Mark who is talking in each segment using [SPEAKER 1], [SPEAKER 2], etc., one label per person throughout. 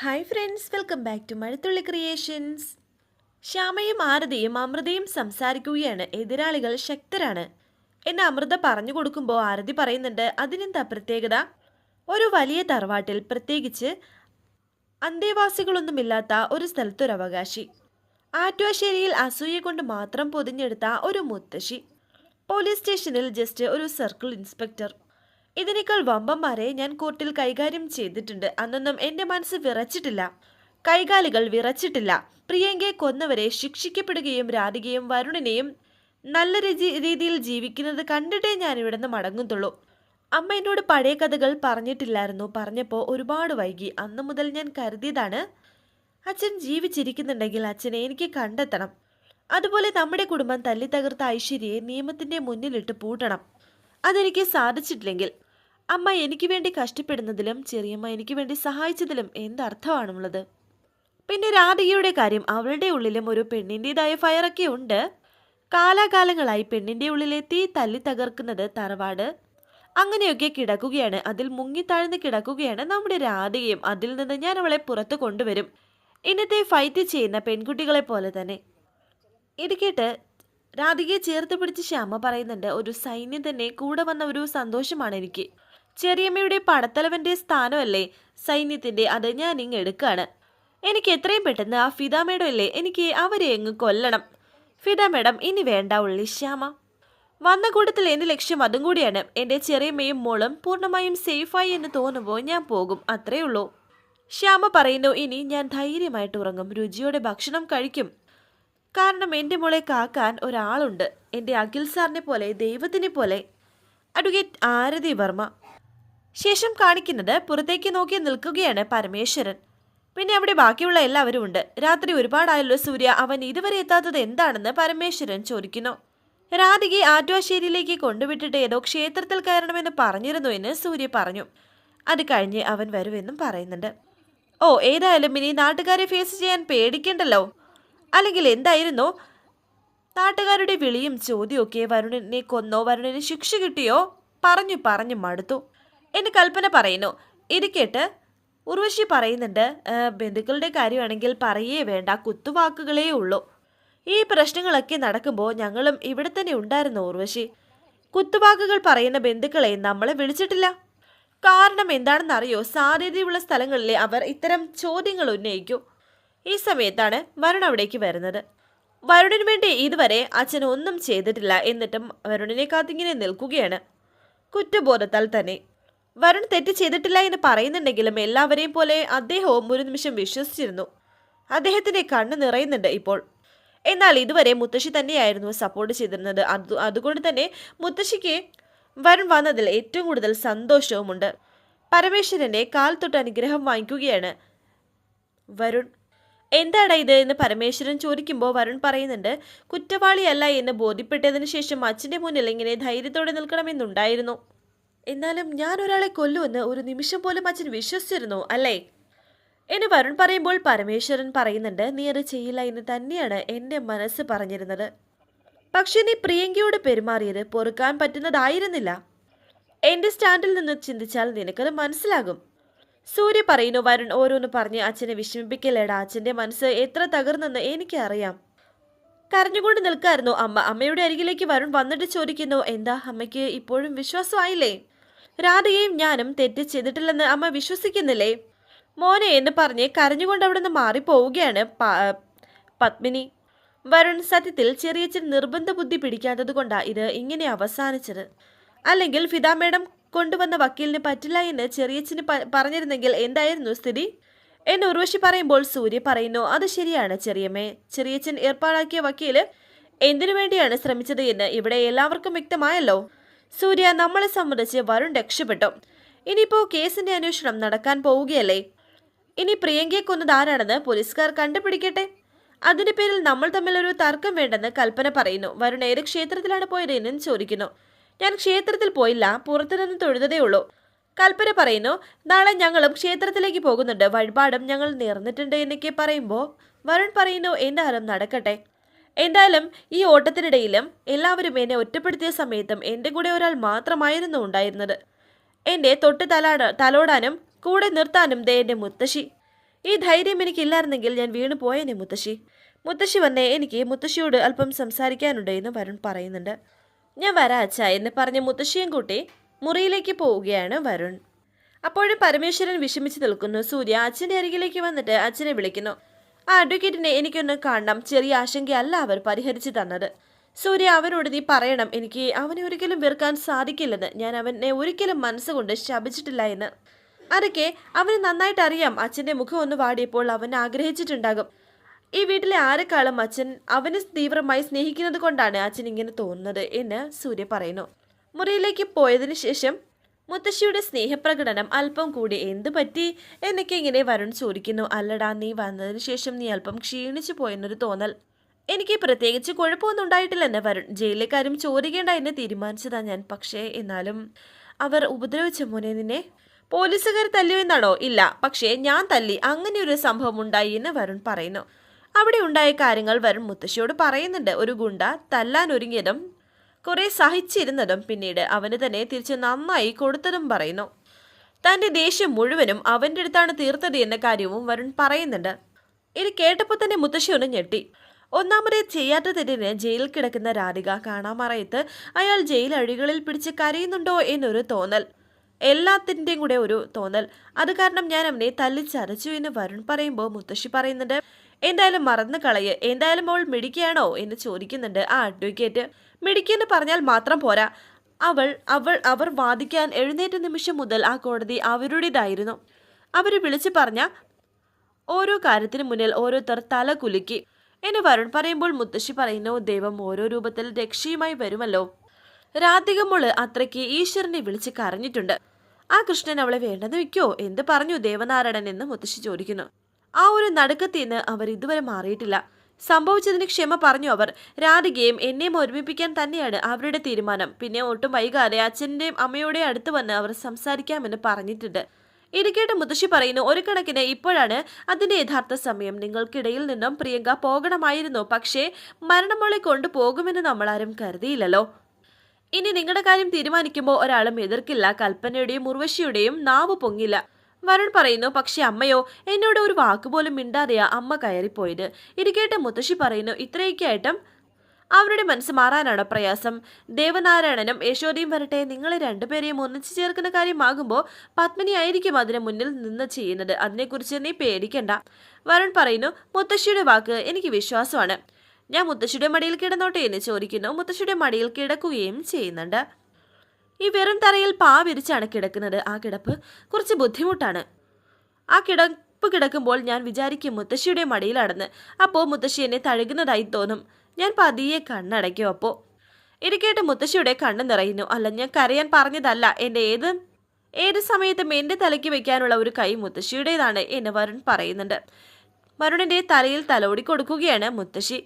[SPEAKER 1] Hi friends welcome back to Mazhathulli creations ശ്യാമയും ആരതിയും അമൃതയും സംസാരിക്കുകയാണ്. എതിരാളികൾ ശക്തരാണ്. എന്നെ അമൃത പറഞ്ഞു കൊടുക്കുമ്പോൾ ആരതി പറയുന്നുണ്ട് അതിനെന്താ പ്രത്യേകത? ഒരു വലിയ തറവാട്ടിൽ പ്രത്യേകിച്ച് അന്തേവാസികളൊന്നുമില്ലാത്ത ഒരു സ്ഥലത്തൊരവകാശി. ആറ്റുവാശ്ശേരിയിൽ അസൂയ കൊണ്ട് മാത്രം പൊതിഞ്ഞെടുത്ത ഒരു മുത്തശ്ശി. പോലീസ് സ്റ്റേഷനിൽ ജസ്റ്റ് ഒരു സർക്കിൾ ഇൻസ്പെക്ടർ. ഇതിനേക്കാൾ വമ്പന്മാരെ ഞാൻ കോർട്ടിൽ കൈകാര്യം ചെയ്തിട്ടുണ്ട്. അന്നൊന്നും എന്റെ മനസ്സ് വിറച്ചിട്ടില്ല. കൈകാലികൾ വിറച്ചിട്ടില്ല. പ്രിയങ്കയെ കൊന്നവരെ ശിക്ഷിക്കപ്പെടുകയും രാധികയും വരുണിനെയും നല്ല രീതിയിൽ ജീവിക്കുന്നത് കണ്ടിട്ടേ ഞാൻ ഇവിടുന്ന് മടങ്ങത്തുള്ളൂ അമ്മ എന്നോട് പഴയ കഥകൾ പറഞ്ഞിട്ടില്ലായിരുന്നു. പറഞ്ഞപ്പോൾ ഒരുപാട് വൈകി. അന്ന് മുതൽ ഞാൻ കരുതിയതാണ് അച്ഛൻ ജീവിച്ചിരിക്കുന്നുണ്ടെങ്കിൽ അച്ഛനെ എനിക്ക് കണ്ടെത്തണം. അതുപോലെ നമ്മുടെ കുടുംബം തല്ലി തകർത്ത ഐശ്വര്യയെ നിയമത്തിന്റെ മുന്നിലിട്ട് പൂട്ടണം. അതെനിക്ക് സാധിച്ചിട്ടില്ലെങ്കിൽ അമ്മ എനിക്ക് വേണ്ടി കഷ്ടപ്പെടുന്നതിലും ചെറിയമ്മ എനിക്ക് വേണ്ടി സഹായിച്ചതിലും എന്തർത്ഥമാണുള്ളത്? പിന്നെ രാധികയുടെ കാര്യം അവളുടെ ഉള്ളിലും ഒരു പെണ്ണിന്റെതായ ഫയറൊക്കെ ഉണ്ട്. കാലാകാലങ്ങളായി പെണ്ണിന്റെ ഉള്ളിലെ തീ തല്ലി തകർക്കുന്നത് തറവാട്. അങ്ങനെയൊക്കെ കിടക്കുകയാണ്. അതിൽ മുങ്ങിത്താഴ്ന്ന് കിടക്കുകയാണ് നമ്മുടെ രാധികയും. അതിൽ നിന്ന് ഞാൻ അവളെ പുറത്തു കൊണ്ടുവരും. ഇന്നത്തെ ഫൈറ്റ് ചെയ്യുന്ന പെൺകുട്ടികളെ പോലെ തന്നെ. ഇത് കേട്ട് രാധികയെ ചേർത്ത് പിടിച്ച് ശ്യാമ പറയുന്നുണ്ട് ഒരു സൈന്യം തന്നെ കൂടെ വന്ന ഒരു സന്തോഷമാണ് എനിക്ക്. ചെറിയമ്മയുടെ പടത്തലവന്റെ സ്ഥാനമല്ലേ? സൈന്യത്തിന്റെ അത് ഞാൻ ഇങ്ങ് എനിക്ക് എത്രയും പെട്ടെന്ന് ആ ഫിദ മേഡം അല്ലേ? എനിക്ക് അവരെ അങ്ങ് കൊല്ലണം. ഫിദ മേഡം ഇനി വേണ്ട ഉള്ളി ശ്യാമ. വന്ന കൂട്ടത്തിൽ എന്റെ ലക്ഷ്യം അതും കൂടിയാണ്. എന്റെ ചെറിയമ്മയും മോളും പൂർണമായും സേഫായി എന്ന് തോന്നുമ്പോൾ ഞാൻ പോകും. അത്രേ ഉള്ളൂ. ശ്യാമ പറയുന്നു ഇനി ഞാൻ ധൈര്യമായിട്ട് ഉറങ്ങും. രുചിയോടെ ഭക്ഷണം കഴിക്കും. കാരണം എന്റെ മോളെ കാക്കാൻ ഒരാളുണ്ട്. എന്റെ അഖിൽ സാറിനെ പോലെ ദൈവത്തിനെ പോലെ. അഡ്വക്കേറ്റ് ആരതി വർമ്മ. ശേഷം കാണിക്കുന്നത് പുറത്തേക്ക് നോക്കി നിൽക്കുകയാണ് പരമേശ്വരൻ. പിന്നെ അവിടെ ബാക്കിയുള്ള എല്ലാവരും ഉണ്ട്. രാത്രി ഒരുപാടായല്ലോ സൂര്യ അവൻ ഇതുവരെ എത്താത്തത് എന്താണെന്ന് പരമേശ്വരൻ ചോദിക്കുന്നു. രാധികയെ ആറ്റുവാശ്ശേരിയിലേക്ക് കൊണ്ടുവിട്ടിട്ട് ഏതോ ക്ഷേത്രത്തിൽ കയറണമെന്ന് പറഞ്ഞിരുന്നു എന്ന് സൂര്യ പറഞ്ഞു. അത് കഴിഞ്ഞ് അവൻ വരുമെന്നും പറയുന്നുണ്ട്. ഓ ഏതായാലും ഇനി നാട്ടുകാരെ ഫേസ് ചെയ്യാൻ പേടിക്കണ്ടല്ലോ? അല്ലെങ്കിൽ എന്തായിരുന്നു? നാട്ടുകാരുടെ വിളിയും ചോദ്യമൊക്കെ വരുണിനെ കൊന്നോ വരുണിന് ശിക്ഷ കിട്ടിയോ? പറഞ്ഞു പറഞ്ഞു മടുത്തു. എന്ന് കൽപ്പന പറയുന്നു. ഇത് കേട്ട് ഉർവശി പറയുന്നുണ്ട് ബന്ധുക്കളുടെ കാര്യമാണെങ്കിൽ പറയേ വേണ്ട കുത്തുവാക്കുകളേ ഉള്ളൂ. ഈ പ്രശ്നങ്ങളൊക്കെ നടക്കുമ്പോൾ ഞങ്ങളും ഇവിടെ തന്നെ ഉണ്ടായിരുന്നു ഉർവശി. കുത്തുവാക്കുകൾ പറയുന്ന ബന്ധുക്കളെ നമ്മളെ വിളിച്ചിട്ടില്ല. കാരണം എന്താണെന്നറിയോ? സാധ്യതയുള്ള സ്ഥലങ്ങളിലെ അവർ ഇത്തരം ചോദ്യങ്ങൾ ഉന്നയിക്കൂ. ഈ സമയത്താണ് വരുൺ അവിടേക്ക് വരുന്നത്. വരുണിന് വേണ്ടി ഇതുവരെ അച്ഛൻ ഒന്നും ചെയ്തിട്ടില്ല. എന്നിട്ടും വരുണിനെ കാത്തിങ്ങനെ നിൽക്കുകയാണ്. കുറ്റബോധത്താൽ തന്നെ. വരുൺ തെറ്റ് ചെയ്തിട്ടില്ല എന്ന് പറയുന്നുണ്ടെങ്കിലും എല്ലാവരെയും പോലെ അദ്ദേഹവും ഒരു നിമിഷം വിശ്വസിച്ചിരുന്നു. അദ്ദേഹത്തിന്റെ കണ്ണ് നിറയുന്നുണ്ട് ഇപ്പോൾ. എന്നാൽ ഇതുവരെ മുത്തശ്ശി തന്നെയായിരുന്നു സപ്പോർട്ട് ചെയ്തിരുന്നത്. അത് അതുകൊണ്ട് തന്നെ മുത്തശ്ശിക്ക് വരുൺ വന്നതിൽ ഏറ്റവും കൂടുതൽ സന്തോഷവുമുണ്ട്. പരമേശ്വരന്റെ കാൽ തൊട്ട് അനുഗ്രഹം വാങ്ങിക്കുകയാണ് വരുൺ. എന്താണ് ഇത് എന്ന് പരമേശ്വരൻ ചോദിക്കുമ്പോൾ വരുൺ പറയുന്നുണ്ട് കുറ്റവാളിയല്ല എന്ന് ബോധ്യപ്പെട്ടതിന് ശേഷം അച്ഛന്റെ മുന്നിൽ ഇങ്ങനെ ധൈര്യത്തോടെ നിൽക്കണമെന്നുണ്ടായിരുന്നു. എന്നാലും ഞാൻ ഒരാളെ കൊല്ലുമെന്ന് ഒരു നിമിഷം പോലും അച്ഛൻ വിശ്വസിച്ചിരുന്നു അല്ലേ? എന്ന് വരുൺ പറയുമ്പോൾ പരമേശ്വരൻ പറയുന്നുണ്ട് നീ അത് ചെയ്യില്ല എന്ന് തന്നെയാണ് എന്റെ മനസ്സ് പറഞ്ഞിരുന്നത്. പക്ഷെ നീ പ്രിയങ്കയോട് പെരുമാറിയത് പൊറുക്കാൻ പറ്റുന്നതായിരുന്നില്ല. എന്റെ സ്റ്റാൻഡിൽ നിന്ന് ചിന്തിച്ചാൽ നിനക്കത് മനസ്സിലാകും. സൂര്യ പറയുന്നു വരുൺ ഓരോന്ന് പറഞ്ഞ് അച്ഛനെ വിഷമിപ്പിക്കലേടാ അച്ഛന്റെ മനസ്സ് എത്ര തകർന്നെന്ന് എനിക്കറിയാം. കരഞ്ഞുകൊണ്ട് നിൽക്കായിരുന്നു അമ്മ. അമ്മയുടെ അരികിലേക്ക് വരുൺ വന്നിട്ട് ചോദിക്കുന്നു എന്താ അമ്മയ്ക്ക് ഇപ്പോഴും വിശ്വാസമായില്ലേ? രാധയും ഞാനും തെറ്റ് ചെയ്തിട്ടില്ലെന്ന് അമ്മ വിശ്വസിക്കുന്നില്ലേ? മോനെ എന്ന് പറഞ്ഞ് കരഞ്ഞുകൊണ്ട് അവിടെ നിന്ന് മാറിപ്പോവുകയാണ് പത്മിനി. വരുൺ സത്യത്തിൽ ചെറിയച്ഛൻ നിർബന്ധ ബുദ്ധി പിടിക്കാത്തത് കൊണ്ടാണ് ഇത് ഇങ്ങനെ അവസാനിച്ചത്. അല്ലെങ്കിൽ ഫിദ മേഡം കൊണ്ടുവന്ന വക്കീലിന് പറ്റില്ല എന്ന് ചെറിയച്ഛന് പറഞ്ഞിരുന്നെങ്കിൽ എന്തായിരുന്നു സ്ഥിതി? എന്ന് ഉർവശി പറയുമ്പോൾ സൂര്യ പറയുന്നു അത് ശരിയാണ് ചെറിയമ്മേ. ചെറിയച്ഛൻ ഏർപ്പാടാക്കിയ വക്കീൽ എന്തിനു വേണ്ടിയാണ് ശ്രമിച്ചത് എന്ന് ഇവിടെ എല്ലാവർക്കും വ്യക്തമായല്ലോ. സൂര്യ നമ്മളെ സംബന്ധിച്ച് വരുൺ രക്ഷപ്പെട്ടു. ഇനിയിപ്പോ കേസിന്റെ അന്വേഷണം നടക്കാൻ പോവുകയല്ലേ? ഇനി പ്രിയങ്കയെ കൊന്നത് ആരാണെന്ന് പോലീസുകാർ കണ്ടുപിടിക്കട്ടെ. അതിന്റെ പേരിൽ നമ്മൾ തമ്മിൽ ഒരു തർക്കം വേണ്ടെന്ന് കൽപ്പന പറയുന്നു. വരുൺ ഏത് ക്ഷേത്രത്തിലാണ് പോയത് എന്നും ചോദിക്കുന്നു. ഞാൻ ക്ഷേത്രത്തിൽ പോയില്ല പുറത്തുനിന്ന് തൊഴുതതേ ഉള്ളൂ. കൽപ്പന പറയുന്നു നാളെ ഞങ്ങളും ക്ഷേത്രത്തിലേക്ക് പോകുന്നുണ്ട്. വഴിപാടും ഞങ്ങൾ നേർന്നിട്ടുണ്ട് എന്നൊക്കെ പറയുമ്പോൾ വരുൺ പറയുന്നു എന്തായാലും നടക്കട്ടെ. എന്തായാലും ഈ ഓട്ടത്തിനിടയിലും എല്ലാവരും എന്നെ ഒറ്റപ്പെടുത്തിയ സമയത്തും എന്റെ കൂടെ ഒരാൾ മാത്രമായിരുന്നു ഉണ്ടായിരുന്നത്. എന്റെ തൊട്ട് തലാട തലോടാനും കൂടെ നിർത്താനും ദേ എന്റെ മുത്തശ്ശി. ഈ ധൈര്യം എനിക്കില്ലായിരുന്നെങ്കിൽ ഞാൻ വീണു പോയേനെ മുത്തശ്ശി. മുത്തശ്ശി വന്നേ എനിക്ക് മുത്തശ്ശിയോട് അല്പം സംസാരിക്കാനുണ്ട് എന്ന് വരുൺ പറയുന്നുണ്ട്. ഞാൻ വരാം അച്ഛ എന്ന് പറഞ്ഞ് മുത്തശ്ശിയും കൂട്ടി മുറിയിലേക്ക് പോവുകയാണ് വരുൺ. അപ്പോഴും പരമേശ്വരൻ വിഷമിച്ച് നിൽക്കുന്നു. സൂര്യ അച്ഛന്റെ അരികിലേക്ക് വന്നിട്ട് അച്ഛനെ വിളിക്കുന്നു. ആ അഡ്വക്കേറ്റിനെ എനിക്കൊന്ന് കാണണം. ചെറിയ ആശങ്കയല്ല അവർ പരിഹരിച്ചു തന്നത്. സൂര്യ അവനോട് നീ പറയണം. എനിക്ക് അവനെ ഒരിക്കലും വെറുക്കാൻ സാധിക്കില്ലെന്ന്. ഞാൻ അവനെ ഒരിക്കലും മനസ്സുകൊണ്ട് ശപിച്ചിട്ടില്ല എന്ന്. അതൊക്കെ അവന് നന്നായിട്ട് അറിയാം. അച്ഛന്റെ മുഖം ഒന്ന് വാടിയപ്പോൾ അവൻ ആഗ്രഹിച്ചിട്ടുണ്ടാകും. ഈ വീട്ടിലെ ആരെക്കാളും അച്ഛൻ അവനെ തീവ്രമായി സ്നേഹിക്കുന്നത് കൊണ്ടാണ് അച്ഛൻ ഇങ്ങനെ തോന്നുന്നത് എന്ന് സൂര്യ പറയുന്നു. മുറിയിലേക്ക് പോയതിനു ശേഷം മുത്തശ്ശിയുടെ സ്നേഹപ്രകടനം അല്പം കൂടി എന്തു പറ്റി എന്നൊക്കെ ഇങ്ങനെ വരുൺ ചോദിക്കുന്നു. അല്ലടാ നീ വന്നതിന് ശേഷം നീ അല്പം ക്ഷീണിച്ചു പോയെന്നൊരു തോന്നൽ. എനിക്ക് പ്രത്യേകിച്ച് കുഴപ്പമൊന്നും ഉണ്ടായിട്ടില്ലെന്ന് വരുൺ. ജയിലിലെ കാര്യം ചോദിക്കേണ്ട എന്ന് തീരുമാനിച്ചതാ ഞാൻ. പക്ഷേ എന്നാലും അവർ ഉപദ്രവിച്ച മോനെ നിന്നെ പോലീസുകാർ തല്ലു എന്നാണോ? ഇല്ല. പക്ഷേ ഞാൻ തല്ലി. അങ്ങനെ ഒരു സംഭവം ഉണ്ടായി എന്ന് വരുൺ പറയുന്നു. അവിടെ ഉണ്ടായ കാര്യങ്ങൾ വരുൺ മുത്തശ്ശിയോട് പറയുന്നുണ്ട്. ഒരു ഗുണ്ട തല്ലാൻ ഒരുങ്ങിയതും കുറെ സഹിച്ചിരുന്നതും പിന്നീട് അവന് തന്നെ തിരിച്ച് നന്നായി കൊടുത്തതും പറയുന്നു. തന്റെ ദേഷ്യം മുഴുവനും അവന്റെ അടുത്താണ് തീർത്തത് എന്ന കാര്യവും വരുൺ പറയുന്നുണ്ട്. ഇത് കേട്ടപ്പോൾ തന്നെ മുത്തശ്ശി ഒന്ന് ഞെട്ടി. ഒന്നാമതേ ചെയ്യാത്ത തെറ്റിന് ജയിലിൽ കിടക്കുന്ന രാധിക കാണാമറയത്ത് അയാൾ ജയിൽ അഴികളിൽ പിടിച്ച് കരയുന്നുണ്ടോ എന്നൊരു തോന്നൽ. എല്ലാത്തിന്റെയും കൂടെ ഒരു തോന്നൽ. അത് കാരണം ഞാൻ അവനെ തല്ലിച്ചരച്ചു എന്ന് വരുൺ പറയുമ്പോൾ മുത്തശ്ശി പറയുന്നുണ്ട് എന്തായാലും മറന്നു കളയ്. എന്തായാലും അവൾ മിടിക്കുകയാണോ? എന്ന് ചോദിക്കുന്നുണ്ട് ആ അഡ്വക്കേറ്റ് മിടിക്കെന്ന് പറഞ്ഞാൽ മാത്രം പോരാ. അവൾ അവൾ അവർ വാദിക്കാൻ എഴുന്നേറ്റ നിമിഷം മുതൽ ആ കോടതി അവരുടേതായിരുന്നു. അവർ വിളിച്ചു പറഞ്ഞ ഓരോ കാര്യത്തിനു മുന്നിൽ ഓരോരുത്തർ തല കുലുക്കി. എന്ന് വരുൺ പറയുമ്പോൾ മുത്തശ്ശി പറയുന്നു ദൈവം ഓരോ രൂപത്തിൽ രക്ഷയുമായി വരുമല്ലോ. രാധികമോൾ അത്രയ്ക്ക് ഈശ്വരനെ വിളിച്ച് കരഞ്ഞിട്ടുണ്ട്. ആ കൃഷ്ണൻ അവളെ വേണ്ടെന്ന് വെക്കോ? എന്ത് പറഞ്ഞു ദേവനാരായണൻ എന്ന് മുത്തശ്ശി ചോദിക്കുന്നു. ആ ഒരു നടുക്കത്തിന് അവർ ഇതുവരെ മാറിയിട്ടില്ല. സംഭവിച്ചതിന് ക്ഷമ പറഞ്ഞു അവർ. രാധികയും എന്നെയും ഒരുമിപ്പിക്കാൻ തന്നെയാണ് അവരുടെ തീരുമാനം. പിന്നെ ഒട്ടും വൈകാതെ അച്ഛന്റെയും അമ്മയുടെയും അടുത്ത് വന്ന് അവർ സംസാരിക്കാമെന്ന് പറഞ്ഞിട്ടുണ്ട്. ഇരിക്കേട്ട് കേട്ട് മുത്തശ്ശി പറയുന്നു ഒരു കണക്കിന് ഇപ്പോഴാണ് അതിന്റെ യഥാർത്ഥ സമയം. നിങ്ങൾക്കിടയിൽ നിന്നും പ്രിയങ്ക പോകണമായിരുന്നു. പക്ഷേ മരണമോളെ കൊണ്ടുപോകുമെന്ന് നമ്മളാരും കരുതിയില്ലല്ലോ. ഇനി നിങ്ങളുടെ കാര്യം തീരുമാനിക്കുമ്പോൾ ഒരാളും എതിർക്കില്ല. കൽപ്പനയുടെയും ഉർവശിയുടെയും നാവ് പൊങ്ങില്ല. വരുൺ പറയുന്നു പക്ഷെ അമ്മയോ എന്നോട് ഒരു വാക്കുപോലും മിണ്ടാതെയാ അമ്മ കയറിപ്പോയത്. ഇത് കേട്ട് മുത്തശ്ശി പറയുന്നു ഇത്രയൊക്കെ ആയിട്ടും അവരുടെ മനസ്സ് മാറാനാണ് പ്രയാസം? ദേവനാരായണനും യശോദയും വരട്ടെ നിങ്ങളെ രണ്ടുപേരെയും ഒന്നിച്ചു ചേർക്കുന്ന കാര്യമാകുമ്പോൾ പത്മിനി ആയിരിക്കും അതിന് മുന്നിൽ നിന്ന് ചെയ്യുന്നത്. അതിനെക്കുറിച്ച് നീ പേടിക്കണ്ട. വരുൺ പറയുന്നു മുത്തശ്ശിയുടെ വാക്ക് എനിക്ക് വിശ്വാസമാണ്. ഞാൻ മുത്തശ്ശിയുടെ മടിയിൽ കിടന്നോട്ടെ എന്ന് ചോദിക്കുന്നു. മുത്തശ്ശിയുടെ മടിയിൽ കിടക്കുകയും ചെയ്യുന്നുണ്ട്. ഈ വെറും തറയിൽ പാ വിരിച്ചാണ് കിടക്കുന്നത്. ആ കിടപ്പ് കുറച്ച് ബുദ്ധിമുട്ടാണ്. ആ കിടപ്പ് കിടക്കുമ്പോൾ ഞാൻ വിചാരിക്കും മുത്തശ്ശിയുടെ മടിയിലടന്ന് അപ്പോൾ മുത്തശ്ശി എന്നെ തഴുകുന്നതായി തോന്നും. ഞാൻ പതിയെ കണ്ണടയ്ക്കും അപ്പോൾ ഇരിക്കേട്ട് മുത്തശ്ശിയുടെ കണ്ണ് നിറയുന്നു. അല്ല ഞാൻ കരയാൻ പറഞ്ഞതല്ല. എന്റെ ഏത് ഏത് സമയത്തും എന്റെ തലയ്ക്ക് വെക്കാനുള്ള ഒരു കൈ മുത്തശ്ശിയുടേതാണ് എന്ന് വരുൺ പറയുന്നുണ്ട്. വരുണിന്റെ തലയിൽ തലോടി കൊടുക്കുകയാണ് മുത്തശ്ശി.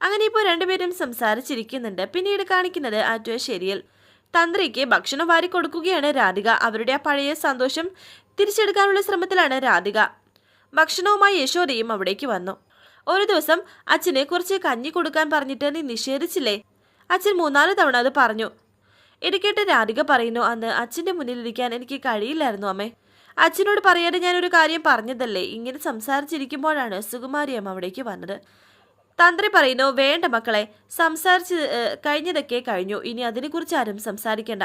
[SPEAKER 1] അങ്ങനെ ഇപ്പോൾ രണ്ടുപേരും സംസാരിച്ചിരിക്കുന്നുണ്ട്. പിന്നീട് കാണിക്കുന്നത് ആറ്റുവശ്ശേരിയിൽ. തന്ത്രിക്ക് ഭക്ഷണം വാരി കൊടുക്കുകയാണ് രാധിക. അവരുടെ ആ പഴയ സന്തോഷം തിരിച്ചെടുക്കാനുള്ള ശ്രമത്തിലാണ് രാധിക. ഭക്ഷണവുമായി യശോദയും അവിടേക്ക് വന്നു. ഒരു ദിവസം അച്ഛന് കുറച്ച് കഞ്ഞി കൊടുക്കാൻ പറഞ്ഞിട്ട് നീ നിഷേധിച്ചില്ലേ? അച്ഛൻ മൂന്നാൽ തവണ അത് പറഞ്ഞു. ഇടയ്ക്കേട്ട് രാധിക പറയുന്നു അന്ന് അച്ഛന്റെ മുന്നിലിരിക്കാൻ എനിക്ക് കഴിയില്ലായിരുന്നു അമ്മേ. അച്ഛനോട് പറയാതെ ഞാനൊരു കാര്യം പറഞ്ഞതല്ലേ? ഇങ്ങനെ സംസാരിച്ചിരിക്കുമ്പോഴാണ് സുകുമാരിയമ്മ അവിടേക്ക് വന്നത്. തന്ത്രി പറയുന്നു വേണ്ട മക്കളെ സംസാരിച്ച് കഴിഞ്ഞതൊക്കെ കഴിഞ്ഞു. ഇനി അതിനെക്കുറിച്ച് ആരും സംസാരിക്കേണ്ട.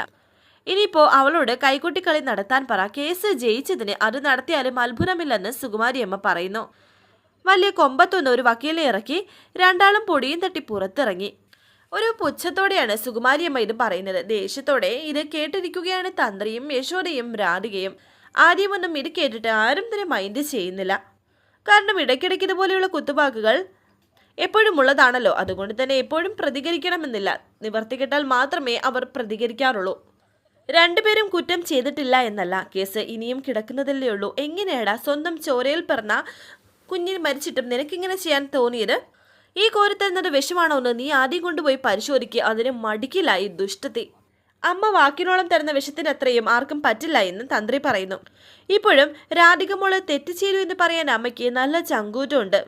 [SPEAKER 1] ഇനിയിപ്പോ അവളോട് കൈകൊട്ടിക്കളി നടത്താൻ പറ. കേസ് ജയിച്ചതിന് അത് നടത്തിയാലും അത്ഭുതമില്ലെന്ന് സുകുമാരിയമ്മ പറയുന്നു. വലിയ കൊമ്പത്തൊന്ന് ഒരു വക്കീലിനെ ഇറക്കി രണ്ടാളും പൊടിയും തട്ടി പുറത്തിറങ്ങി. ഒരു പുച്ഛത്തോടെയാണ് സുകുമാരിയമ്മ ഇത് പറയുന്നത്. ദേഷ്യത്തോടെ ഇത് കേട്ടിരിക്കുകയാണ് തന്ത്രിയും യശോദയും രാധികയും. ആദ്യമൊന്നും ഇത് കേട്ടിട്ട് ആരും തന്നെ മൈൻഡ് ചെയ്യുന്നില്ല. കാരണം ഇടയ്ക്കിടയ്ക്ക് ഇതുപോലെയുള്ള കുത്തുവാക്കുകൾ എപ്പോഴും ഉള്ളതാണല്ലോ അതുകൊണ്ട് തന്നെ എപ്പോഴും പ്രതികരിക്കണമെന്നില്ല. നിവർത്തികെട്ടാൽ മാത്രമേ അവർ പ്രതികരിക്കാറുള്ളൂ. രണ്ടുപേരും കുറ്റം ചെയ്തിട്ടില്ല എന്നല്ല. കേസ് ഇനിയും കിടക്കുന്നതല്ലേ ഉള്ളൂ. എങ്ങനെയാടാ സ്വന്തം ചോരയിൽ പിറന്ന കുഞ്ഞിന് മരിച്ചിട്ടും നിനക്കിങ്ങനെ ചെയ്യാൻ തോന്നിയത്? ഈ കോരിത്തരുന്നത് വിഷമാണോ എന്ന് നീ ആദ്യം കൊണ്ടുപോയി പരിശോധിക്കുക അതിന് മടിക്കില്ല ഈ ദുഷ്ടത്തി. അമ്മ വാക്കിനോളം തരുന്ന വിഷത്തിനത്രയും ആർക്കും പറ്റില്ല എന്ന് തന്ത്രി പറയുന്നു. ഇപ്പോഴും രാധികമോൾ തെറ്റ് ചെയ്തു എന്ന് പറയാൻ അമ്മയ്ക്ക് നല്ല ചങ്കൂറ്റമുണ്ട്.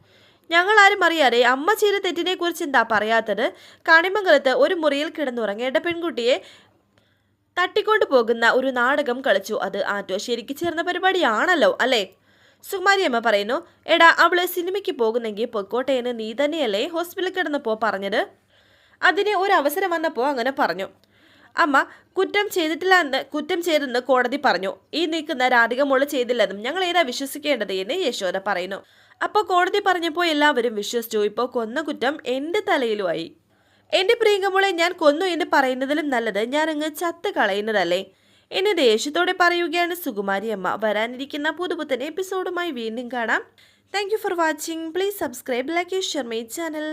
[SPEAKER 1] ഞങ്ങൾ ആരും അറിയാതെ അമ്മ ചെയ്ത തെറ്റിനെ കുറിച്ച് എന്താ പറയാത്തത്? കണിമംഗലത്ത് ഒരു മുറിയിൽ കിടന്നുറങ്ങേണ്ട പെൺകുട്ടിയെ തട്ടിക്കൊണ്ടു പോകുന്ന ഒരു നാടകം കളിച്ചു. അത് ആറ്റോ ശരിക്ക് ചേർന്ന പരിപാടിയാണല്ലോ അല്ലേ? സുകുമാരി അമ്മ പറയുന്നു എടാ അവൾ സിനിമയ്ക്ക് പോകുന്നെങ്കിൽ പൊക്കോട്ടെ എന്ന് നീ തന്നെയല്ലേ ഹോസ്പിറ്റലിൽ കിടന്നപ്പോൾ പറഞ്ഞത്? അതിന് ഒരു അവസരം വന്നപ്പോൾ അങ്ങനെ പറഞ്ഞു. അമ്മ കുറ്റം ചെയ്തിട്ടില്ല എന്ന് കുറ്റം ചെയ്തെന്ന് കോടതി പറഞ്ഞു. ഈ നീക്കുന്ന രാധികമുള്ള മോൾ ചെയ്തില്ലെന്നും ഞങ്ങൾ ഏതാ വിശ്വസിക്കേണ്ടത്? എന്ന് യശോദ പറയുന്നു. അപ്പോൾ കോടതി പറഞ്ഞപ്പോൾ എല്ലാവരും വിശ്വസിച്ചു. ഇപ്പോൾ കൊന്ന കുറ്റം എന്റെ തലയിലുമായി. എന്റെ പ്രിയങ്കമോളെ ഞാൻ കൊന്നു എന്ന് പറയുന്നതിലും നല്ലത് ഞാൻ അങ്ങ് ചത്ത് കളയുന്നതല്ലേ എന്നെ ദേഷ്യത്തോടെ പറയുകയാണ് സുകുമാരി അമ്മ. വരാനിരിക്കുന്ന പുതുപുത്തൻ എപ്പിസോഡുമായി വീണ്ടും കാണാം. Thank for watching please subscribe like share my channel